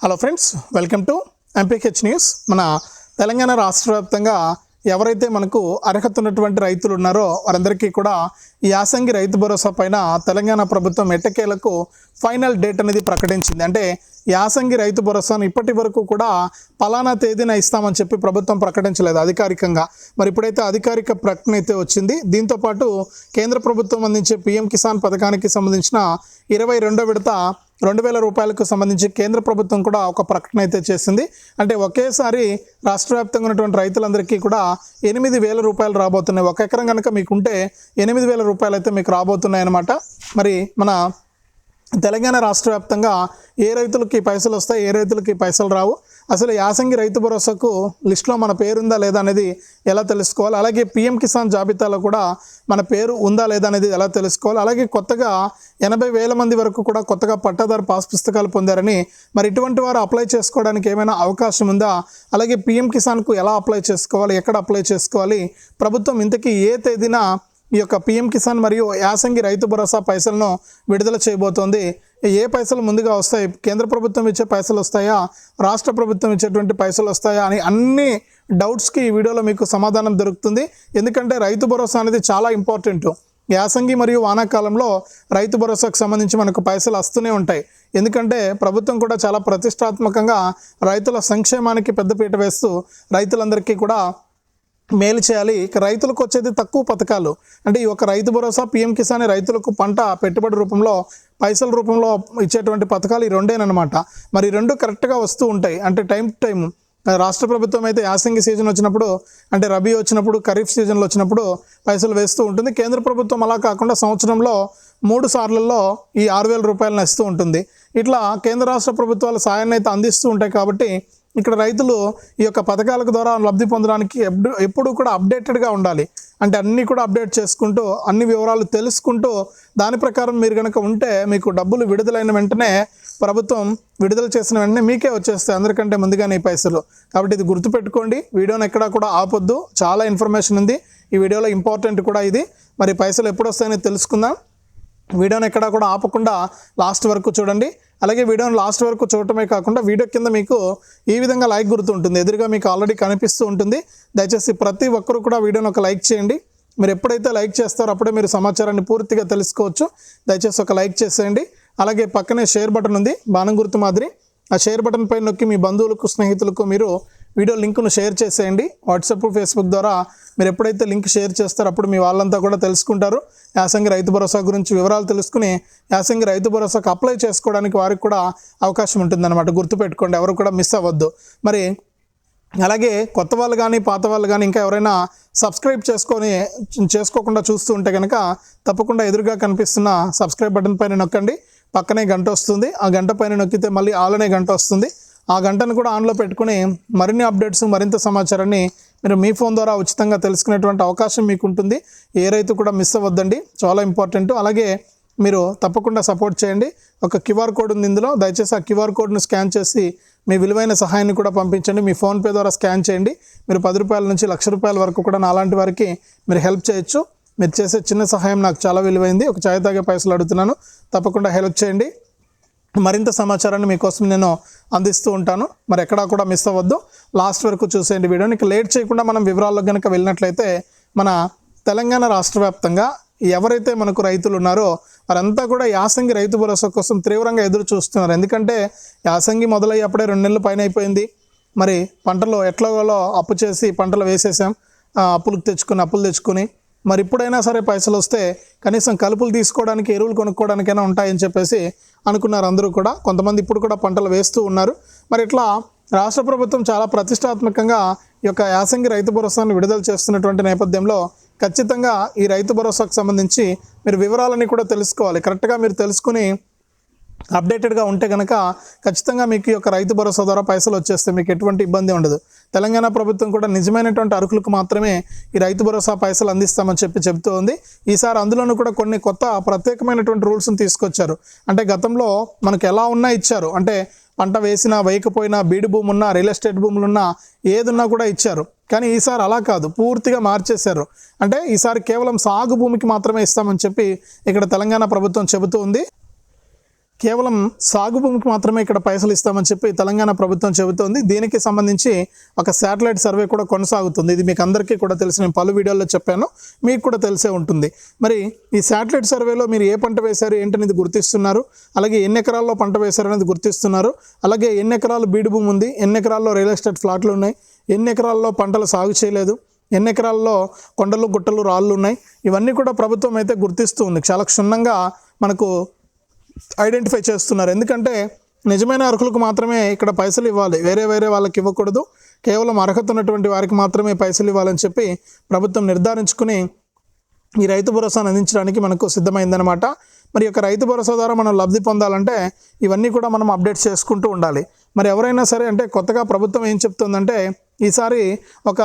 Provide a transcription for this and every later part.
Hello friends welcome to MPH news మన తెలంగాణ రాష్ట్ర వ్యాప్తంగా ఎవరైతే మనకు అర్హత ఉన్నటువంటి రైతులు ఉన్నారో వారందరికీ కూడా ఈ యాసంగి రైతు భరోసా పైన తెలంగాణ ప్రభుత్వం ఎట్టకేలకు ఫైనల్ డేట్ అనేది ప్రకటించింది. అంటే యాసంగి రైతు భరోసాను ఇప్పటి వరకు కూడా పలానా తేదీన ఇస్తామని చెప్పి ప్రభుత్వం ప్రకటించలేదు అధికారికంగా. మరి ఇప్పుడైతే అధికారిక ప్రకటన అయితే వచ్చింది. దీంతో పాటు కేంద్ర ప్రభుత్వం అందించే పీఎం కిసాన్ పథకానికి సంబంధించిన ఇరవై రెండో విడత రెండు వేల రూపాయలకు సంబంధించి కేంద్ర ప్రభుత్వం కూడా ఒక ప్రకటన అయితే చేసింది. అంటే ఒకేసారి రాష్ట్ర వ్యాప్తంగా ఉన్నటువంటి రైతులందరికీ కూడా ఎనిమిది వేల రూపాయలు రాబోతున్నాయి. ఒక ఎకరం కనుక మీకుంటే ఎనిమిది వేల రూపాయలు అయితే మీకు రాబోతున్నాయి అనమాట మరి మన తెలంగాణ రాష్ట్ర వ్యాప్తంగా ఏ రైతులకి పైసలు వస్తాయి ఏ రైతులకి పైసలు రావు. అసలు యాసంగి రైతు భరోసాకు లిస్టులో మన పేరు ఉందా లేదా అనేది ఎలా తెలుసుకోవాలి? అలాగే పిఎం కిసాన్ జాబితాలో కూడా మన పేరు ఉందా లేదా అనేది ఎలా తెలుసుకోవాలి? అలాగే కొత్తగా ఎనభై వేల మంది వరకు కూడా కొత్తగా పట్టాదారు పాస్ పుస్తకాలు పొందారని మరి ఇటువంటి వారు అప్లై చేసుకోవడానికి ఏమైనా అవకాశం ఉందా? అలాగే పిఎం కిసాన్కు ఎలా అప్లై చేసుకోవాలి? ఎక్కడ అప్లై చేసుకోవాలి? ప్రభుత్వం ఇంతకీ ఏ తేదీన ఈ యొక్క పిఎం కిసాన్ మరియు యాసంగి రైతు భరోసా పైసలను విడుదల చేయబోతోంది? ఏ పైసలు ముందుగా వస్తాయి? కేంద్ర ప్రభుత్వం ఇచ్చే పైసలు వస్తాయా? రాష్ట్ర ప్రభుత్వం ఇచ్చేటువంటి పైసలు వస్తాయా అని అన్ని డౌట్స్కి ఈ వీడియోలో మీకు సమాధానం దొరుకుతుంది. ఎందుకంటే రైతు భరోసా అనేది చాలా ఇంపార్టెంట్. యాసంగి మరియు వానాకాలంలో రైతు భరోసాకు సంబంధించి మనకు పైసలు వస్తూనే ఉంటాయి. ఎందుకంటే ప్రభుత్వం కూడా చాలా ప్రతిష్టాత్మకంగా రైతుల సంక్షేమానికి పెద్దపీట వేస్తూ రైతులందరికీ కూడా మేలు చేయాలి. ఇక రైతులకు వచ్చేది తక్కువ పథకాలు. అంటే ఈ ఒక రైతు భరోసా పిఎం కిసాన్ రైతులకు పంట పెట్టుబడి రూపంలో పైసల రూపంలో ఇచ్చేటువంటి పథకాలు ఈ రెండేనమాట మరి రెండు కరెక్ట్గా వస్తూ ఉంటాయి. అంటే టైం టు టైం రాష్ట్ర ప్రభుత్వం అయితే యాసంగి సీజన్ వచ్చినప్పుడు అంటే రబీ వచ్చినప్పుడు ఖరీఫ్ సీజన్లో వచ్చినప్పుడు పైసలు వేస్తూ ఉంటుంది. కేంద్ర ప్రభుత్వం అలా కాకుండా సంవత్సరంలో మూడు సార్లలో ఈ ఆరు వేల రూపాయలను ఇస్తూ ఉంటుంది. ఇట్లా కేంద్ర రాష్ట్ర ప్రభుత్వాలు సాయాన్ని అయితే అందిస్తూ ఉంటాయి కాబట్టి ఇక్కడ రైతులు ఈ యొక్క పథకాల ద్వారా లబ్ధి పొందడానికి ఎప్పుడు ఎప్పుడు కూడా అప్డేటెడ్గా ఉండాలి. అంటే అన్నీ కూడా అప్డేట్ చేసుకుంటూ అన్ని వివరాలు తెలుసుకుంటూ దాని ప్రకారం మీరు కనుక ఉంటే మీకు డబ్బులు విడుదలైన వెంటనే ప్రభుత్వం విడుదల చేసిన వెంటనే మీకే వచ్చేస్తాయి. అందరికంటే ముందుగానే ఈ పైసలు. కాబట్టి ఇది గుర్తుపెట్టుకోండి. వీడియోని ఎక్కడా కూడా ఆపొద్దు. చాలా ఇన్ఫర్మేషన్ ఉంది. ఈ వీడియోలో ఇంపార్టెంట్ కూడా ఇది. మరి పైసలు ఎప్పుడు వస్తాయని తెలుసుకుందాం. వీడియోని ఎక్కడ కూడా ఆపకుండా లాస్ట్ వరకు చూడండి. అలాగే వీడియోని లాస్ట్ వరకు చూడటమే కాకుండా వీడియో కింద మీకు ఈ విధంగా లైక్ గుర్తు ఉంటుంది. ఎదురుగా మీకు ఆల్రెడీ కనిపిస్తూ ఉంటుంది. దయచేసి ప్రతి ఒక్కరు కూడా వీడియోని ఒక లైక్ చేయండి. మీరు ఎప్పుడైతే లైక్ చేస్తారో అప్పుడే మీరు సమాచారాన్ని పూర్తిగా తెలుసుకోవచ్చు. దయచేసి ఒక లైక్ చేసేయండి. అలాగే పక్కనే షేర్ బటన్ ఉంది. బాణం గుర్తు మాదిరి. ఆ షేర్ బటన్ పైన నొక్కి మీ బంధువులకు స్నేహితులకు మీరు వీడియో లింక్ను షేర్ చేసేయండి. వాట్సాప్ ఫేస్బుక్ ద్వారా మీరు ఎప్పుడైతే లింక్ షేర్ చేస్తారో అప్పుడు మీ వాళ్ళంతా కూడా తెలుసుకుంటారు. యాసంగి రైతు భరోసా గురించి వివరాలు తెలుసుకుని యాసంగి రైతు భరోసాకు అప్లై చేసుకోవడానికి వారికి కూడా అవకాశం ఉంటుందన్నమాట. గుర్తుపెట్టుకోండి ఎవరు కూడా మిస్ అవ్వద్దు. మరి అలాగే కొత్త వాళ్ళు కానీ పాత వాళ్ళు కానీ ఇంకా ఎవరైనా సబ్స్క్రైబ్ చేసుకొని చేసుకోకుండా చూస్తూ ఉంటే కనుక తప్పకుండా ఎదురుగా కనిపిస్తున్న సబ్స్క్రైబ్ బటన్ పైన నొక్కండి. పక్కనే గంట వస్తుంది. ఆ గంట పైన నొక్కితే మళ్ళీ ఆలనే గంట వస్తుంది. ఆ గంటను కూడా ఆన్లో పెట్టుకుని మరిన్ని అప్డేట్స్ మరింత సమాచారాన్ని మీరు మీ ఫోన్ ద్వారా ఉచితంగా తెలుసుకునేటువంటి అవకాశం మీకు ఉంటుంది ఏ రైతు కూడా మిస్ అవ్వద్దండి. చాలా ఇంపార్టెంట్. అలాగే మీరు తప్పకుండా సపోర్ట్ చేయండి. ఒక క్యూఆర్ కోడ్ ఉంది ఇందులో. దయచేసి ఆ క్యూఆర్ కోడ్ను స్కాన్ చేసి మీ విలువైన సహాయాన్ని కూడా పంపించండి. మీ ఫోన్పే ద్వారా స్కాన్ చేయండి. మీరు పది రూపాయల నుంచి లక్ష రూపాయల వరకు కూడా నాలాంటి వారికి మీరు హెల్ప్ చేయొచ్చు. మీరు చేసే చిన్న సహాయం నాకు చాలా విలువైంది. ఒక చాయ్ తాగే పైసలు అడుగుతున్నాను. తప్పకుండా హెల్ప్ చేయండి. మరింత సమాచారాన్ని మీకోసం నేను అందిస్తూ ఉంటాను. మరి ఎక్కడా కూడా మిస్ అవ్వద్దు. లాస్ట్ వరకు చూసేయండి వీడియోని ఇక లేట్ చేయకుండా మనం వివరాల్లో కనుక వెళ్ళినట్లయితే మన తెలంగాణ రాష్ట్ర వ్యాప్తంగా ఎవరైతే మనకు రైతులు ఉన్నారో వారంతా కూడా యాసంగి రైతు భరోసా కోసం తీవ్రంగా ఎదురు చూస్తున్నారు. ఎందుకంటే యాసంగి మొదలయ్యి అప్పుడే రెండు నెలలు పైన అయిపోయింది. మరి పంటలు ఎట్లాగోలో అప్పు చేసి పంటలు వేసేసాం. అప్పులు తెచ్చుకుని అప్పులు తెచ్చుకుని మరి ఇప్పుడైనా సరే పైసలు వస్తే కనీసం కలుపులు తీసుకోవడానికి ఎరువులు కొనుక్కోవడానికైనా ఉంటాయని చెప్పేసి అనుకున్నారు అందరూ కూడా. కొంతమంది ఇప్పుడు కూడా పంటలు వేస్తూ ఉన్నారు. మరి ఇట్లా రాష్ట్ర ప్రభుత్వం చాలా ప్రతిష్టాత్మకంగా ఈ యొక్క యాసంగి రైతు భరోసాను విడుదల చేస్తున్నటువంటి నేపథ్యంలో ఖచ్చితంగా ఈ రైతు భరోసాకు సంబంధించి మీరు వివరాలన్నీ కూడా తెలుసుకోవాలి. కరెక్ట్గా మీరు తెలుసుకుని అప్డేటెడ్గా ఉంటే కనుక ఖచ్చితంగా మీకు ఈ యొక్క రైతు భరోసా ద్వారా పైసలు వచ్చేస్తే మీకు ఎటువంటి ఇబ్బంది ఉండదు. తెలంగాణ ప్రభుత్వం కూడా నిజమైనటువంటి అర్హులకు మాత్రమే ఈ రైతు భరోసా పైసలు అందిస్తామని చెప్పి చెబుతూ ఉంది ఈసారి అందులోనూ కూడా కొన్ని కొత్త ప్రత్యేకమైనటువంటి రూల్స్ని తీసుకొచ్చారు. అంటే గతంలో మనకు ఎలా ఉన్నా ఇచ్చారు. అంటే పంట వేసినా వేయకపోయినా బీడు భూమి ఉన్నా రియల్ ఎస్టేట్ భూములు ఉన్నా ఏదున్నా కూడా ఇచ్చారు. కానీ ఈసారి అలా కాదు. పూర్తిగా మార్చేశారు. అంటే ఈసారి కేవలం సాగు భూమికి మాత్రమే ఇస్తామని చెప్పి ఇక్కడ తెలంగాణ ప్రభుత్వం చెబుతూ ఉంది కేవలం సాగు భూమికి మాత్రమే ఇక్కడ పైసలు ఇస్తామని చెప్పి తెలంగాణ ప్రభుత్వం చెబుతోంది. దీనికి సంబంధించి ఒక శాటిలైట్ సర్వే కూడా కొనసాగుతుంది. ఇది మీకు అందరికీ కూడా తెలిసిన పలు వీడియోల్లో చెప్పాను. మీకు కూడా తెలిసే ఉంటుంది. మరి ఈ శాటిలైట్ సర్వేలో మీరు ఏ పంట వేశారు ఏంటనేది గుర్తిస్తున్నారు? అలాగే ఎన్ని ఎకరాల్లో పంట వేశారు అనేది గుర్తిస్తున్నారు. అలాగే ఎన్ని ఎకరాలు బీడు భూమి ఉంది ఎన్ని ఎకరాల్లో రియల్ ఎస్టేట్ ఫ్లాట్లు ఉన్నాయి ఎన్ని ఎకరాల్లో పంటలు సాగు చేయలేదు ఎన్ని ఎకరాల్లో కొండలు గుట్టలు రాళ్ళు ఉన్నాయి? ఇవన్నీ కూడా ప్రభుత్వం అయితే గుర్తిస్తూ ఉంది. చాలా క్షుణ్ణంగా మనకు ఐడెంటిఫై చేస్తున్నారు. ఎందుకంటే నిజమైన అర్హులకు మాత్రమే ఇక్కడ పైసలు ఇవ్వాలి. వేరే వేరే వాళ్ళకి ఇవ్వకూడదు. కేవలం అర్హత ఉన్నటువంటి వారికి మాత్రమే పైసలు ఇవ్వాలని చెప్పి ప్రభుత్వం నిర్ధారించుకుని ఈ రైతు భరోసాను అందించడానికి మనకు సిద్ధమైందనమాట మరి యొక్క రైతు భరోసా ద్వారా మనం లబ్ధి పొందాలంటే ఇవన్నీ కూడా మనం అప్డేట్ చేసుకుంటూ ఉండాలి. మరి ఎవరైనా సరే అంటే కొత్తగా ప్రభుత్వం ఏం చెప్తుందంటే ఈసారి ఒక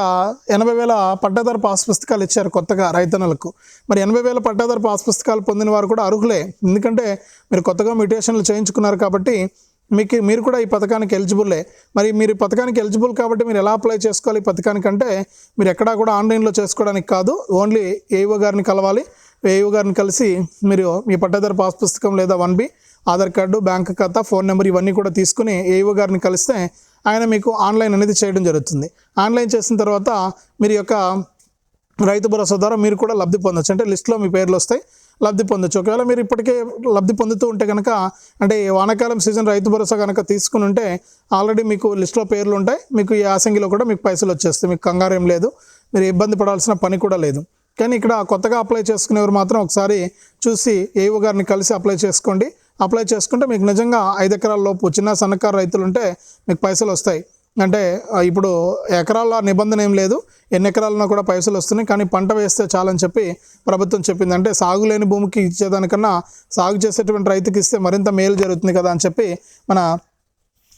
ఎనభై వేల పట్టాదారు పాస్ పుస్తకాలు ఇచ్చారు కొత్తగా రైతన్నలకు. మరి ఎనభై వేల పట్టాదారు పాస్ పుస్తకాలు పొందిన వారు కూడా అర్హులే. ఎందుకంటే మీరు కొత్తగా మ్యూటేషన్లు చేయించుకున్నారు కాబట్టి మీకు మీరు కూడా ఈ పథకానికి ఎలిజిబుల్లే మరి మీరు ఈ పథకానికి ఎలిజిబుల్ కాబట్టి మీరు ఎలా అప్లై చేసుకోవాలి ఈ పథకానికి అంటే మీరు ఎక్కడా కూడా ఆన్లైన్లో చేసుకోవడానికి కాదు ఓన్లీ ఏఈఓ గారిని కలవాలి. ఏఈఓ గారిని కలిసి మీరు మీ పట్టాదారు పాస్ పుస్తకం లేదా one B Aadhaar card bank ఖాతా ఫోన్ నెంబర్ ఇవన్నీ కూడా తీసుకుని ఏఈఓ గారిని కలిస్తే ఆయన మీకు ఆన్లైన్ అనేది చేయడం జరుగుతుంది. ఆన్లైన్ చేసిన తర్వాత మీరు యొక్క రైతు భరోసా ద్వారా మీరు కూడా లబ్ధి పొందొచ్చు. అంటే లిస్ట్లో మీ పేర్లు వస్తాయి లబ్ధి పొందొచ్చు. ఒకవేళ మీరు ఇప్పటికే లబ్ధి పొందుతూ ఉంటే కనుక అంటే వానాకాలం సీజన్ రైతు భరోసా కనుక తీసుకుని ఉంటే ఆల్రెడీ మీకు లిస్ట్లో పేర్లు ఉంటాయి. మీకు ఈ యాసంగిలో కూడా మీకు పైసలు వచ్చేస్తాయి. మీకు కంగారు ఏం లేదు. మీరు ఇబ్బంది పడాల్సిన పని కూడా లేదు. కానీ ఇక్కడ కొత్తగా అప్లై చేసుకునేవారు మాత్రం ఒకసారి చూసి ఏవో గారిని కలిసి అప్లై చేసుకోండి. అప్లై చేసుకుంటే మీకు నిజంగా ఐదు ఎకరాల లోపు చిన్న సన్నకారు రైతులు ఉంటే మీకు పైసలు వస్తాయి. అంటే ఇప్పుడు ఎకరాల నిబంధన ఏం లేదు. ఎన్ని ఎకరాలన్నా కూడా పైసలు వస్తున్నాయి. కానీ పంట వేస్తే చాలని చెప్పి ప్రభుత్వం చెప్పింది. అంటే సాగు లేని భూమికి ఇచ్చేదానికన్నా సాగు చేసేటువంటి రైతుకి ఇస్తే మరింత మేలు జరుగుతుంది కదా అని చెప్పి మన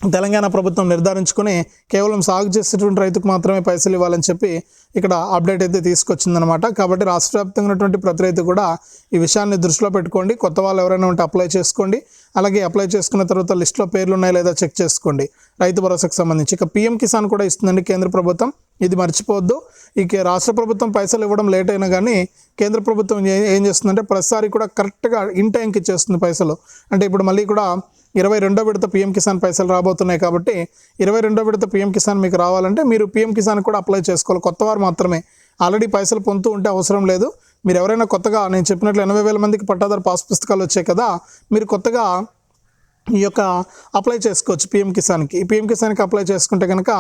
తెలంగాణ ప్రభుత్వం నిర్ధారించుకుని కేవలం సాగు చేసేటువంటి రైతుకు మాత్రమే పైసలు ఇవ్వాలని చెప్పి ఇక్కడ అప్డేట్ అయితే తీసుకొచ్చిందనమాట కాబట్టి రాష్ట్ర వ్యాప్తంగా ఉన్నటువంటి ప్రతి రైతు కూడా ఈ విషయాన్ని దృష్టిలో పెట్టుకోండి. కొత్త వాళ్ళు ఎవరైనా ఉంటే అప్లై చేసుకోండి. అలాగే అప్లై చేసుకున్న తర్వాత లిస్ట్లో పేర్లు ఉన్నాయా లేదా చెక్ చేసుకోండి. రైతు భరోసాకు సంబంధించి. ఇక పీఎం కిసాన్ కూడా ఇస్తుందండి కేంద్ర ప్రభుత్వం. ఇది మర్చిపోవద్దు. ఇక రాష్ట్ర ప్రభుత్వం పైసలు ఇవ్వడం లేట్ అయినా కానీ కేంద్ర ప్రభుత్వం ఏ- ఏం చేస్తుందంటే ప్రతిసారి కూడా కరెక్ట్గా ఇన్ టైంకి ఇచ్చేస్తుంది పైసలు. అంటే ఇప్పుడు మళ్ళీ కూడా ఇరవై రెండో విడత పీఎం కిసాన్ పైసలు రాబోతున్నాయి కాబట్టి ఇరవై రెండో విడత పీఎం కిసాన్ మీకు రావాలంటే మీరు పీఎం కిసాన్ కూడా అప్లై చేసుకోవాలి. కొత్త వారు మాత్రమే. ఆల్రెడీ పైసలు పొందుతూ ఉంటే అవసరం లేదు. మీరు ఎవరైనా కొత్తగా నేను చెప్పినట్లు ఎనభై వేల మందికి పట్టాదారు పాస్ పుస్తకాలు వచ్చాయి కదా మీరు కొత్తగా ఈ యొక్క అప్లై చేసుకోవచ్చు పిఎం కిసాన్కి పిఎం కిసాన్కి అప్లై చేసుకుంటే కనుక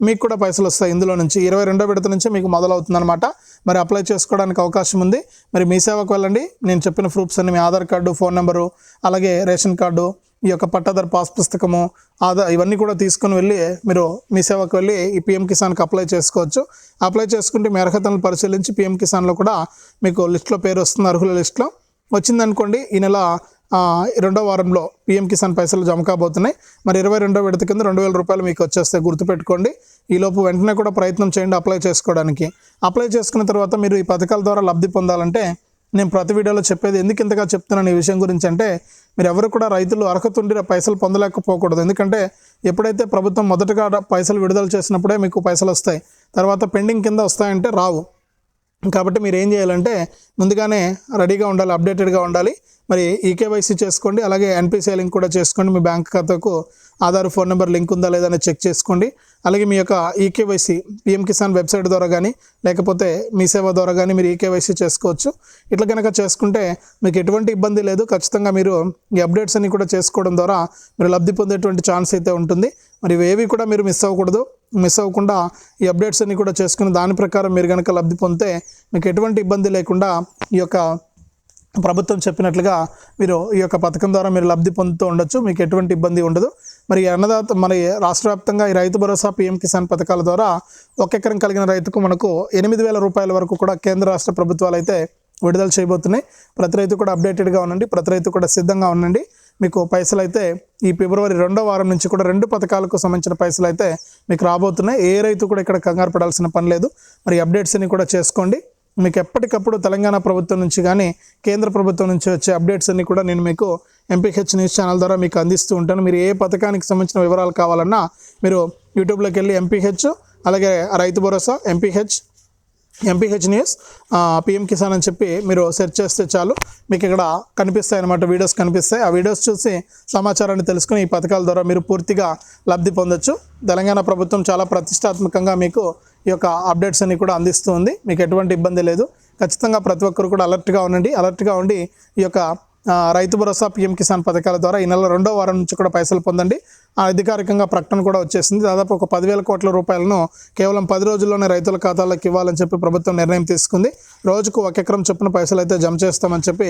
మీకు కూడా పైసలు వస్తాయి. ఇందులో నుంచి ఇరవై రెండో విడత నుంచి మీకు మొదలవుతుందన్నమాట. మరి అప్లై చేసుకోవడానికి అవకాశం ఉంది. మరి మీ సేవకు వెళ్ళండి. నేను చెప్పిన ప్రూఫ్స్ అన్ని మీ ఆధార్ కార్డు ఫోన్ నెంబరు అలాగే రేషన్ కార్డు ఈ యొక్క పట్టాదారు పాస్ పుస్తకము ఆధార్ ఇవన్నీ కూడా తీసుకొని వెళ్ళి మీరు మీ సేవకు వెళ్ళి ఈ పిఎం కిసాన్కి అప్లై చేసుకోవచ్చు. అప్లై చేసుకుంటే మీ అర్హతలను పరిశీలించి పిఎం కిసాన్లో కూడా మీకు లిస్ట్లో పేరు వస్తుంది అర్హుల లిస్ట్లో. వచ్చిందనుకోండి ఈ నెల రెండో వారంలో పిఎం కిసాన్ పైసలు జమ కాబోతున్నాయి. మరి ఇరవై రెండో విడత కింద రెండు వేల రూపాయలు మీకు వచ్చేస్తే గుర్తుపెట్టుకోండి. ఈలోపు వెంటనే కూడా ప్రయత్నం చేయండి అప్లై చేసుకోవడానికి. అప్లై చేసుకున్న తర్వాత మీరు ఈ పథకాల ద్వారా లబ్ధి పొందాలంటే నేను ప్రతి వీడియోలో చెప్పేది ఎందుకు ఇంతగా చెప్తున్నాను ఈ విషయం గురించి అంటే మీరు ఎవరు కూడా రైతులు అర్హత ఉండి పైసలు పొందలేకపోకూడదు. ఎందుకంటే ఎప్పుడైతే ప్రభుత్వం మొదటగా పైసలు విడుదల చేసినప్పుడే మీకు పైసలు వస్తాయి తర్వాత పెండింగ్ కింద వస్తాయంటే రావు. కాబట్టి మీరు ఏం చేయాలంటే ముందుగానే రెడీగా ఉండాలి అప్డేటెడ్గా ఉండాలి. మరి ఈకేవైసీ చేసుకోండి అలాగే ఎన్పిసిఐ లింక్ కూడా చేసుకోండి. మీ బ్యాంక్ ఖాతాకు ఆధార్ ఫోన్ నెంబర్ లింక్ ఉందా లేదా అని చెక్ చేసుకోండి. అలాగే మీ యొక్క ఈకేవైసీ పిఎం కిసాన్ వెబ్సైట్ ద్వారా కానీ లేకపోతే మీ సేవ ద్వారా కానీ మీరు ఈకేవైసీ చేసుకోవచ్చు. ఇట్లా కనుక చేసుకుంటే మీకు ఎటువంటి ఇబ్బంది లేదు. ఖచ్చితంగా మీరు ఈ అప్డేట్స్ అన్ని కూడా చేసుకోవడం ద్వారా మీరు లబ్ధి పొందేటువంటి ఛాన్స్ అయితే ఉంటుంది. మరి ఇవేవి కూడా మీరు మిస్ అవ్వకూడదు. మిస్ అవ్వకుండా ఈ అప్డేట్స్ అన్ని కూడా చేసుకుని దాని ప్రకారం మీరు కనుక లబ్ధి పొందితే మీకు ఎటువంటి ఇబ్బంది లేకుండా ఈ యొక్క ప్రభుత్వం చెప్పినట్లుగా మీరు ఈ యొక్క పథకం ద్వారా మీరు లబ్ధి పొందుతూ ఉండొచ్చు. మీకు ఎటువంటి ఇబ్బంది ఉండదు. మరి అన్నదాత మరి రాష్ట్ర వ్యాప్తంగా ఈ రైతు భరోసా పీఎం కిసాన్ పథకాల ద్వారా ఒక ఎకరం కలిగిన రైతుకు మనకు ఎనిమిది వేల రూపాయల వరకు కూడా కేంద్ర రాష్ట్ర ప్రభుత్వాలు అయితే విడుదల చేయబోతున్నాయి. ప్రతి రైతు కూడా అప్డేటెడ్గా ఉండండి. ప్రతి రైతు కూడా సిద్ధంగా ఉండండి. మీకు పైసలు అయితే ఈ ఫిబ్రవరి రెండో వారం నుంచి కూడా రెండు పథకాలకు సంబంధించిన పైసలు అయితే మీకు రాబోతున్నాయి. ఏ రైతు కూడా ఇక్కడ కంగారు పడాల్సిన పని లేదు. మరి అప్డేట్స్ అన్ని కూడా చేసుకోండి. మీకు ఎప్పటికప్పుడు తెలంగాణ ప్రభుత్వం నుంచి కానీ కేంద్ర ప్రభుత్వం నుంచి వచ్చే అప్డేట్స్ అన్ని కూడా నేను మీకు ఎంపీహెచ్ న్యూస్ ఛానల్ ద్వారా మీకు అందిస్తూ ఉంటాను. మీరు ఏ పథకానికి సంబంధించిన వివరాలు కావాలన్నా మీరు యూట్యూబ్లోకి వెళ్ళి ఎంపీహెచ్ అలాగే Rythu Bharosa MPH MPH news PM Kisan అని చెప్పి మీరు సెర్చ్ చేస్తే చాలు. మీకు ఇక్కడ కనిపిస్తాయి అన్నమాట వీడియోస్ కనిపిస్తాయి. ఆ వీడియోస్ చూసి సమాచారాన్ని తెలుసుకుని ఈ పథకాల ద్వారా మీరు పూర్తిగా లబ్ధి పొందొచ్చు. తెలంగాణ ప్రభుత్వం చాలా ప్రతిష్టాత్మకంగా మీకు ఈ యొక్క అప్డేట్స్ అన్ని కూడా అందిస్తూ ఉంది. మీకు ఎటువంటి ఇబ్బంది లేదు. ఖచ్చితంగా ప్రతి ఒక్కరు కూడా అలర్ట్గా ఉండండి. అలర్ట్గా ఉండి ఈ యొక్క రైతు భరోసా పిఎం కిసాన్ పథకాల ద్వారా ఈ నెల రెండో వారం నుంచి కూడా పైసలు పొందండి. అధికారికంగా ప్రకటన కూడా వచ్చేసింది. దాదాపు ఒక పదివేల కోట్ల రూపాయలను కేవలం పది రోజుల్లోనే రైతుల ఖాతాలకు ఇవ్వాలని చెప్పి ప్రభుత్వం నిర్ణయం తీసుకుంది. రోజుకు ఒక ఎకరం చొప్పున పైసలు అయితే జమ చేస్తామని చెప్పి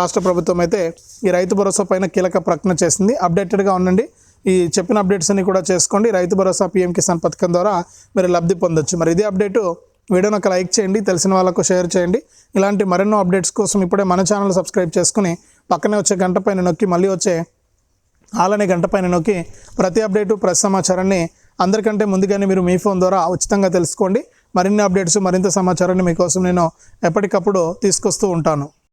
రాష్ట్ర ప్రభుత్వం అయితే ఈ రైతు భరోసా పైన కీలక ప్రకటన చేసింది. అప్డేటెడ్గా ఉండండి. ఈ చెప్పిన అప్డేట్స్ అన్ని కూడా చేసుకోండి. రైతు భరోసా పిఎం కిసాన్ పథకం ద్వారా మీరు లబ్ధి పొందొచ్చు. మరి ఇదే అప్డేటు వీడియోని ఒక లైక్ చేయండి తెలిసిన వాళ్ళకు షేర్ చేయండి. ఇలాంటి మరెన్నో అప్డేట్స్ కోసం ఇప్పుడే మన ఛానల్ సబ్స్క్రైబ్ చేసుకుని పక్కనే వచ్చే గంట పైన నొక్కి మళ్ళీ వచ్చే ఆలనే గంట పైన నొక్కి ప్రతి అప్డేటు ప్రతి సమాచారాన్ని అందరికంటే ముందుగానే మీరు మీ ఫోన్ ద్వారా ఉచితంగా తెలుసుకోండి. మరిన్ని అప్డేట్స్ మరింత సమాచారాన్ని మీకోసం నేను ఎప్పటికప్పుడు తీసుకొస్తూ ఉంటాను.